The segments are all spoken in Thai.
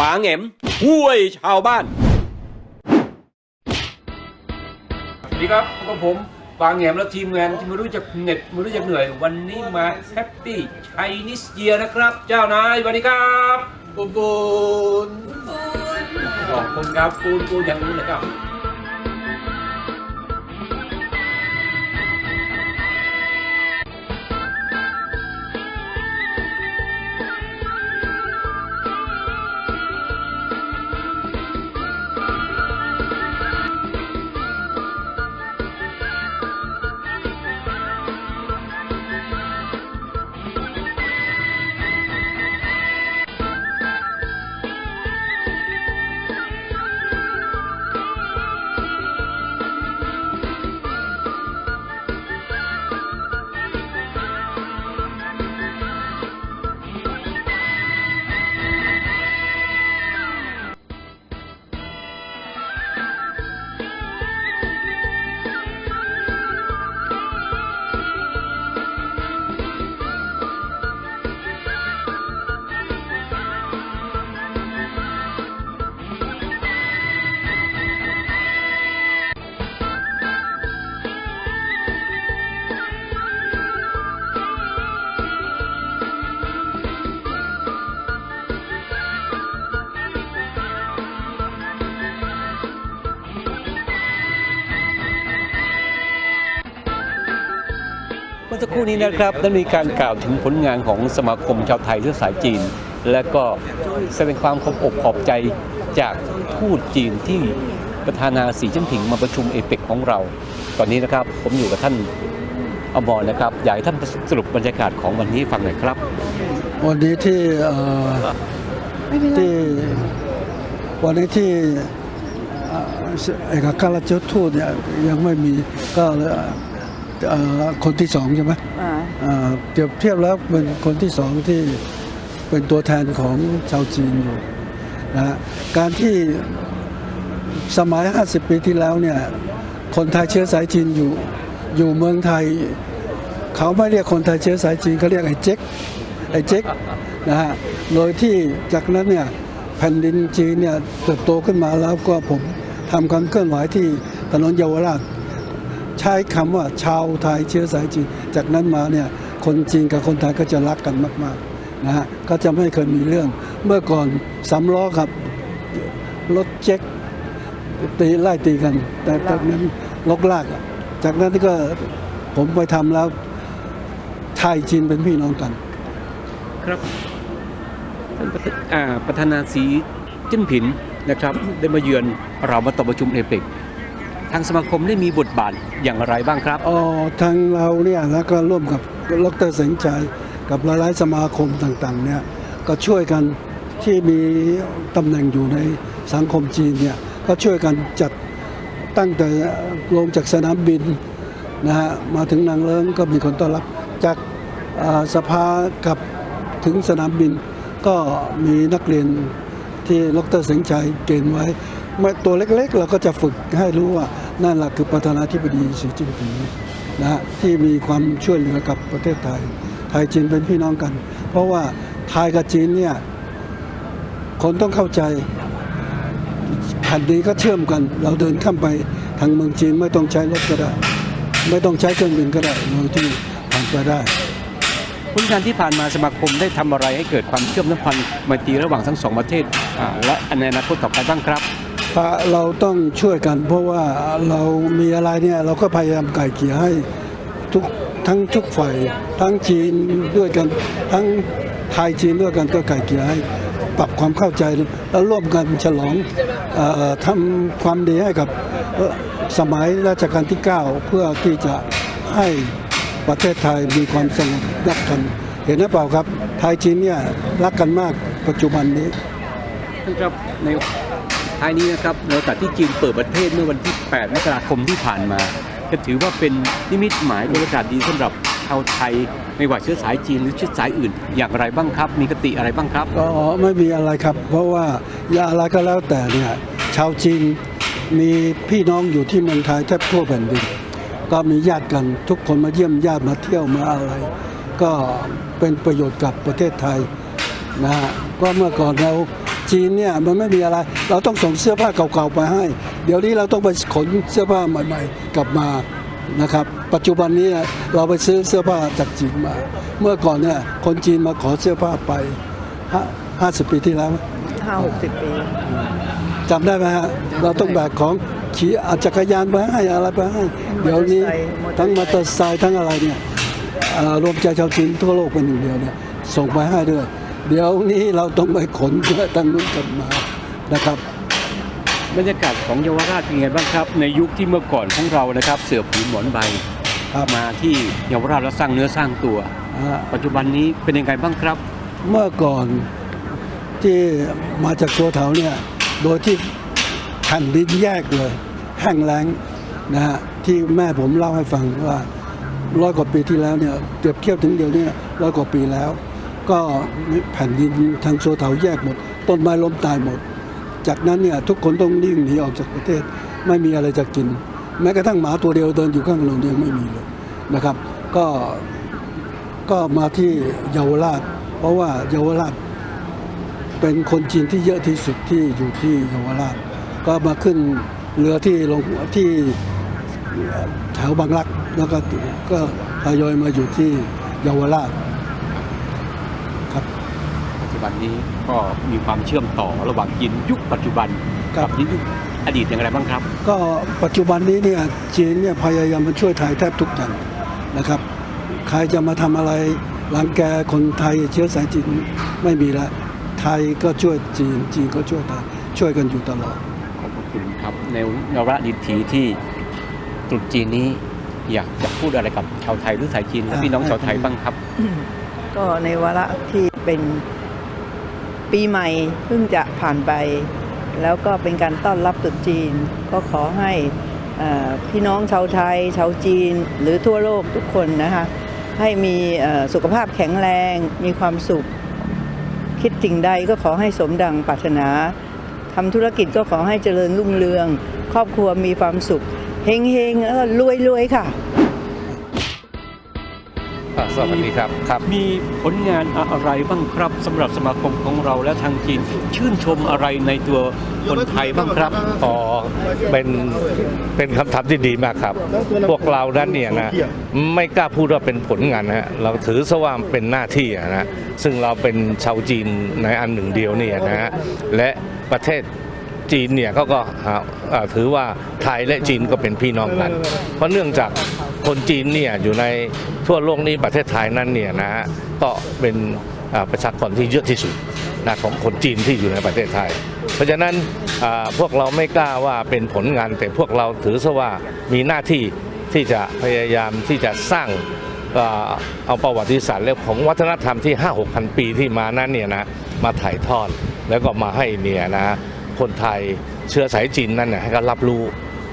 ปางแหมห้วยชาวบ้าน สวัสดีครับพบกับผมปางแหมและทีมงานที่ไม่รู้จักเหน็ดไม่รู้จักเหนื่อย วันนี้มาแฮปปี้ไชนิสเยียนะครับ เจ้านายสวัสดีครับปูนปูนขอบคุณครับปูนปูนอย่างนู้นเลยครับ เมื่อสักครู่นี้นะครับได้มีการกล่าวถึงผลงานของสมาคมชาวไทยเชื้อสายจีน และก็แสดงความขอบอกขอบใจจากทูตจีนที่ประธานาสีจิ้นผิงมาประชุมเอเปกของเรา ตอนนี้นะครับผมอยู่กับท่านอมรนะครับอยากให้ท่านสรุปบรรยากาศของวันนี้ฟังหน่อยครับ วันนี้ที่เอ่อที่วันนี้ที่เอ่อเอกอัครราชทูตเนี่ยยังไม่มีก็เลย คนที่สองใช่ไหมอ่าเอ่อเปรียบเทียบแล้วเป็นคนที่สองที่เป็นตัวแทนของชาวจีนอยู่นะฮะการที่สมัย 50 ปีที่แล้วเนี่ยคนไทยเชื้อสายจีนอยู่อยู่เมืองไทย เขาไม่เรียกคนไทยเชื้อสายจีนเขาเรียกไอ้เจ๊กไอ้เจ๊กนะฮะโดยที่จากนั้นเนี่ยแผ่นดินจีนเนี่ยเติบโตขึ้นมาแล้วก็ผมทำการเคลื่อนไหวที่ถนนเยาวราช ใช้คำว่าชาวไทยเชื้อสายจีน จากนั้นมาเนี่ยคนจีนกับคนไทยก็จะรักกันมากๆนะฮะก็จะไม่เคยมีเรื่อง เมื่อก่อนสำล้อกับรถเจ๊กตีไล่ตีกัน แต่จากนั้นลกลากอะจากนั้นก็ผมไปทำแล้วไทยจีนเป็นพี่น้องกัน ครับท่านประธานาธานาสีจิ้นผิงนะครับ ได้มาเยือนเรามาต่อประชุมเอเปก ทางสมาคมได้มีบทบาทอย่างไรบ้างครับอ๋อทางเราเนี่ยแล้วก็ร่วมกับดรเสงใจกับหลายๆสมาคมต่างๆเนี่ยก็ช่วยกันที่มีตำแหน่งอยู่ในสังคมจีนเนี่ยก็ช่วยกันจัดตั้งแต่ลงจากสนามบินนะฮะมาถึงนางเลิ้งก็มีคนต้อนรับจากสภากับถึงสนามบิน ก็มีนักเรียนที่ดรเสงใจเกณฑ์ไว้ ไม่ตัวเล็กๆ เราก็จะฝึกให้รู้ว่านั่นแหละคือประธานาธิบดีสีจิ้นผิงนะฮะที่มีความช่วยเหลือกับประเทศไทย ไทยจีนเป็นพี่น้องกัน เพราะว่าไทยกับจีนเนี่ยคนต้องเข้าใจแผ่นดินก็เชื่อมกัน เราเดินข้ามไปทางเมืองจีนไม่ต้องใช้รถก็ได้ ไม่ต้องใช้เครื่องบินก็ได้โดยที่ผ่านไปได้ผลงานที่ผ่านมาสมาคมได้ทำอะไรให้เกิดความเชื่อมสัมพันธ์ไมตรีระหว่างทั้งสองประเทศและในอนาคตต่อไปบ้างครับ เราต้องช่วยกัน เพราะว่าเรามีอะไรเนี่ยเราก็พยายามไก่เกลี่ยให้ทุกทั้งทุกฝ่ายทั้งจีนด้วยกัน ทั้งไทยจีนด้วยกันก็ไก่เกลี่ยให้ปรับความเข้าใจแล้วร่วมกันฉลองออทำความดีให้กับสมัยรัชกาลที่ 9 เพื่อที่จะให้ประเทศไทยมีความสงบรักกันเห็นหรือเปล่าครับ ไทยจีนเนี่ยรักกันมากปัจจุบันนี้ครับใน ท้ายนี้นะครับในโอกาสที่จีนเปิดประเทศเมื่อวันที่ 8 มกราคมที่ผ่านมาก็ถือว่าเป็นนิมิตหมายเป็นโอกาสดีสำหรับชาวไทยไม่ว่าเชื้อสายจีนหรือเชื้อสายอื่น อย่างไรบ้างครับ มีกติอะไรบ้างครับก็ไม่มีอะไรครับ เพราะว่าอย่าอะไรก็แล้วแต่เนี่ยชาวจีนมีพี่น้องอยู่ที่เมืองไทยแทบทั่วแผ่นดินก็มีญาติกันทุกคนมาเยี่ยมญาติมาเที่ยวมาอะไร ก็เป็นประโยชน์กับประเทศไทยนะฮะก็เมื่อก่อนเรา จีนเนี่ยมันไม่มีอะไร เราต้องส่งเสื้อผ้าเก่าๆไปให้ เดี๋ยวนี้เราต้องไปขนเสื้อผ้าใหม่ๆ กลับมานะครับ ปัจจุบันนี้เราไปซื้อเสื้อผ้าจากจีนมา เมื่อก่อนเนี่ยคนจีนมาขอเสื้อผ้าไปห้าสิบปีที่แล้วห้าหกสิบปีจำได้ไหมฮะเราต้องแบกของขี่เอาจักรยานไปให้อะไรไปให้ เดี๋ยวนี้ทั้งมอเตอร์ไซค์ทั้งอะไรเนี่ยอ่ารวมใจชาวจีนทั่วโลกเป็นหนึ่งเดียวเนี่ยส่งไปให้ด้วย เดี๋ยวนี้เราต้องไปขนเพื่อตั้งนู้นกลับมานะครับบรรยากาศของเยาวราชเป็นไงบ้างครับ ในยุคที่เมื่อก่อนของเรานะครับ เสือผืนหมอนใบครับมาที่เยาวราชแล้วสร้างเนื้อสร้างตัวอ่าปัจจุบันนี้เป็นยังไงบ้างครับ เมื่อก่อนที่มาจากตัวเถาเนี่ยโดยที่แผ่นดินแยกเลย แห้งแล้งนะฮะที่แม่ผมเล่าให้ฟังว่าร้อยกว่าปีที่แล้วเนี่ยเปรียบเทียบถึงเดี๋ยวนี้ร้อยกว่าปีแล้ว ก็แผ่นดินทางโซเถาแยกหมด ต้นไม้ล้มตายหมด จากนั้นเนี่ยทุกคนต้องนิ่งหนีออกจากประเทศ ไม่มีอะไรจะกิน แม้กระทั่งหมาตัวเดียวเดินอยู่ข้างถนนยังไม่มีเลยนะครับ ก็ก็มาที่เยาวราช เพราะว่าเยาวราช เป็นคนจีนที่เยอะที่สุดที่อยู่ที่เยาวราช ก็มาขึ้นเรือที่ลงที่แถวบางรักแล้วก็ก็ทยอยมาอยู่ที่เยาวราช จจุบันนี้ก็มีความเชื่อมต่อระหว่างจีนยุคปัจจุบันครักับยุคอดีตอย่างไรบ้างครับ ก็ปัจจุบันนี้เนี่ยจีนเนี่ยพยายามมาช่วยไทยแทบทุกอย่างนะครับ ใครจะมาทำอะไรรังแกคนไทยเชื้อสายจีนไม่มีละไทยก็ช่วยจีนจีนก็ช่วยไทยช่วยกันอยู่ตลอด ขอบพระคุณครับในนวระดิถีที่ตรุษจีนนี้อยากจะพูดอะไรกับชาวไทยหรือสายจีนและพี่น้องชาวไทยบ้างครับ ก็ในวาระที่เป็น ปีใหม่เพิ่งจะผ่านไป แล้วก็เป็นการต้อนรับตรุษจีน ก็ขอให้พี่น้องชาวไทย ชาวจีน หรือทั่วโลกทุกคนนะคะให้มีสุขภาพแข็งแรง มีความสุข คิดสิ่งใดก็ขอให้สมดังปรารถนาทำธุรกิจก็ขอให้เจริญรุ่งเรือง ครอบครัวมีความสุขเฮงเฮงๆแล้วรวยรวยๆค่ะ สวัสดีครับครับ มีผลงานอะไรบ้างครับสำหรับสมาคมของเราและทางจีน ชื่นชมอะไรในตัวคนไทยบ้างครับอ๋อเป็นเป็นคำถามที่ดีมากครับ พวกเรานั้นเนี่ยนะไม่กล้าพูดว่าเป็นผลงานนะฮะเราถือซะว่าเป็นหน้าที่อะนะซึ่งเราเป็นชาวจีนในอันหนึ่งเดียวเนี่ยนะฮะและประเทศ จีนเนี่ยเขาก็ถือว่าไทยและจีนก็เป็นพี่น้องกัน เพราะเนื่องจากคนจีนเนี่ยอยู่ในทั่วโลกนี้ประเทศไทยนั้นเนี่ยนะฮะก็เป็นประชากรที่เยอะที่สุดนะของคนจีนที่อยู่ในประเทศไทย เพราะฉะนั้นพวกเราไม่กล้าว่าเป็นผลงาน แต่พวกเราถือซะว่ามีหน้าที่ที่จะพยายามที่จะสร้างเอ่อเอาประวัติศาสตร์และของวัฒนธรรมที่ 5 6 0 0 ปีที่มานั้นเนี่ยนะมาถ่ายทอดแล้วก็มาให้เนี่ยนะ คนไทยเชื้อสายจีนนั่นเนี่ยให้เขารับรู้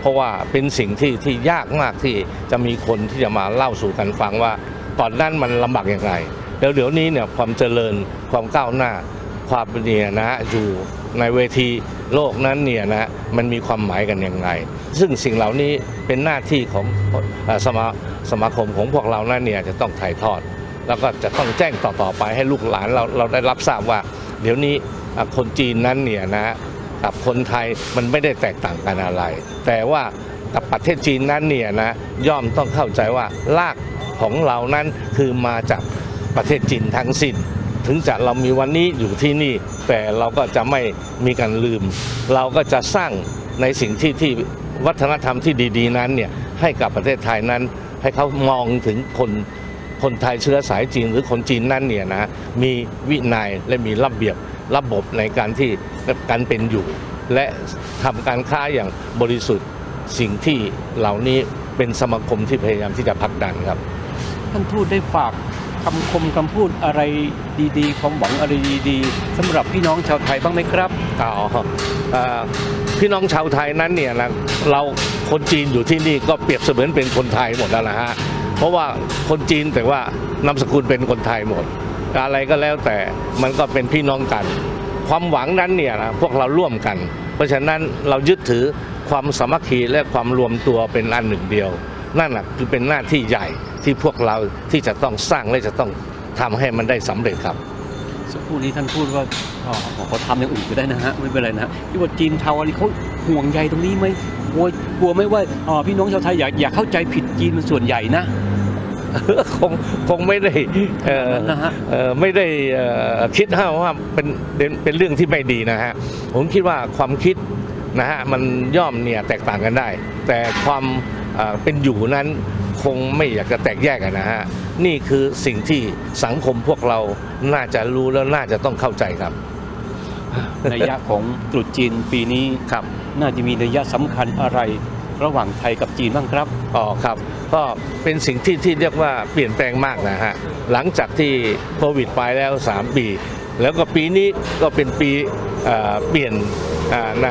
เพราะว่าเป็นสิ่งที่ที่ยากมากที่จะมีคนที่จะมาเล่าสู่กันฟังว่าตอนนั้นมันลำบากยังไงแล้วเดี๋ยวนี้เนี่ยความเจริญความก้าวหน้า ความเนี่ยนะอยู่ในเวทีโลกนั้นเนี่ยนะมันมีความหมายกันยังไง ซึ่งสิ่งเหล่านี้เป็นหน้าที่ของสมาสมาคมของพวกเรานั้นเนี่ยจะต้องถ่ายทอด แล้วก็จะต้องแจ้งต่อๆไปให้ลูกหลานเราเราได้รับทราบว่า เดี๋ยวนี้คนจีนนั้นเนี่ยนะ กับคนไทยมันไม่ได้แตกต่างกันอะไร แต่ว่ากับประเทศจีนนั้นเนี่ยนะย่อมต้องเข้าใจว่ารากของเรานั้นคือมาจากประเทศจีนทั้งสิ้นถึงจะเรามีวันนี้อยู่ที่นี่ แต่เราก็จะไม่มีการลืม เราก็จะสร้างในสิ่งที่ที่วัฒนธรรมที่ดี ๆ นั้นเนี่ยให้กับประเทศไทยนั้น ให้เขามองถึงคนคนไทยเชื้อสายจีนหรือคนจีนนั้นเนี่ยนะมีวินัยและมีระเบียบ ระบบในการที่การเป็นอยู่ และทำการค้าอย่างบริสุทธิ์สิ่งที่เหล่านี้เป็นสมาคมที่พยายามที่จะผลักดันครับ ท่านทูตได้ฝากคำคมคำพูดอะไรดีๆ ความหวังอะไรดีๆสำหรับพี่น้องชาวไทยบ้างไหมครับอ๋อเอ่อพี่น้องชาวไทยนั้นเนี่ยนะเราคนจีนอยู่ที่นี่ก็เปรียบเสมือนเป็นคนไทยหมดแล้วนะฮะเพราะว่าคนจีนแต่ว่านามสกุลเป็นคนไทยหมด อะไรก็แล้วแต่มันก็เป็นพี่น้องกัน ความหวังนั้นเนี่ยนะพวกเราร่วมกัน เพราะฉะนั้นเรายึดถือความสามัคคีและความรวมตัวเป็นอันหนึ่งเดียว นั่นแหะคือเป็นหน้าที่ใหญ่ที่พวกเราที่จะต้องสร้างและจะต้องทำให้มันได้สำเร็จครับสักครู่นี้ท่านพูดว่าเขาทำอย่างอื่นก็ได้นะฮะไม่เป็นไรนะฮะที่ว่าจีนเทาอะไรเขาห่วงใยตรงนี้ไหมกลัวกลัวไหมว่าพี่น้องชาวไทยอยากอยากเข้าใจผิดจีนเป็นส่วนใหญ่นะ คงคงไม่ได้เอ่อแบบนั้นนะฮะ เอ่อไม่ได้เอ่อคิดฮะว่าเป็นเป็นเป็นเรื่องที่ไม่ดีนะฮะผมคิดว่าความคิดนะฮะมันย่อมเนี่ยแตกต่างกันได้ แต่ความเอ่อเป็นอยู่นั้นคงไม่อยากจะแตกแยกกันนะฮะนี่คือสิ่งที่สังคมพวกเราน่าจะรู้แล้วน่าจะต้องเข้าใจครับ นัยยะของตรุษจีนปีนี้ครับ น่าจะมีนัยยะสำคัญอะไร ระหว่างไทยกับจีนบ้างครับ อ๋อครับ ก็เป็นสิ่งที่ที่เรียกว่าเปลี่ยนแปลงมากนะฮะหลังจากที่โควิดไปแล้ว 3 ปี แล้วก็ปีนี้ก็เป็นปีเปลี่ยนใน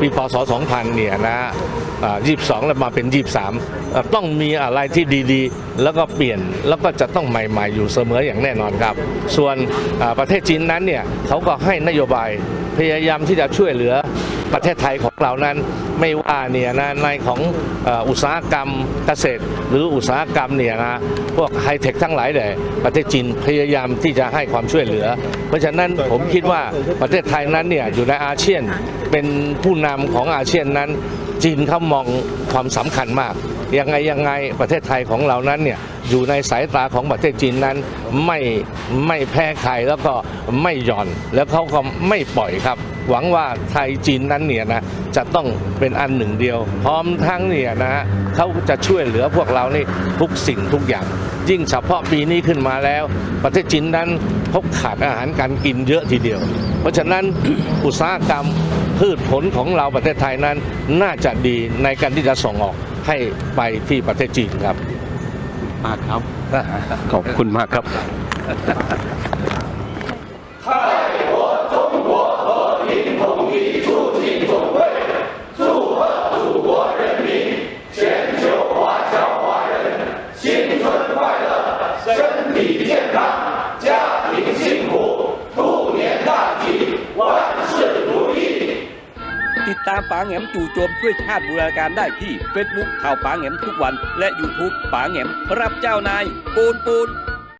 ปีพศ 2000 เนี่ยนะอ่า22 แล้วมาเป็น 23 ต้องมีอะไรที่ดีๆ แล้วก็เปลี่ยนแล้วก็จะต้องใหม่ๆ อยู่เสมออย่างแน่นอนครับ ส่วนประเทศจีนนั้นเนี่ยเขาก็ให้นโยบายพยายามที่จะช่วยเหลือ ประเทศไทยของเรานั้นไม่ว่าเนี่ยนะในของอุตสาหกรรมเกษตร หรืออุตสาหกรรมเนี่ยนะพวกไฮเทคทั้งหลายเลยประเทศจีนพยายามที่จะให้ความช่วยเหลือ เพราะฉะนั้นผมคิดว่าประเทศไทยนั้นเนี่ยอยู่ในอาเซียนเป็นผู้นำของอาเซียนนั้น จีนเขามองความสำคัญมากยังไงยังไงประเทศไทยของเรานั้นเนี่ยอยู่ในสายตาของประเทศจีนนั้น ไม่ไม่แพ้ใครแล้วก็ไม่หย่อนแล้วเขาก็ไม่ปล่อยครับ หวังว่าไทยจีนนั้นเนี่ยนะจะต้องเป็นอันหนึ่งเดียว พร้อมทั้งเนี่ยนะฮะเขาจะช่วยเหลือพวกเรานี่ทุกสิ่งทุกอย่าง ยิ่งเฉพาะปีนี้ขึ้นมาแล้ว ประเทศจีนนั้นพบขาดอาหารการกินเยอะทีเดียว เพราะฉะนั้นอุตสาหกรรมพืชผลของเราประเทศไทยนั้นน่าจะดีในการที่จะส่งออกให้ไปที่ประเทศจีนครับมากครับ ขอบคุณมากครับ แหงมจู่โจมช่วยชาติบูรณาการได้ที่เฟซบุ๊กข่าวป๋าแหงมทุกวัน และ YouTube ป๋าแหงมรับเจ้านายปูนปูน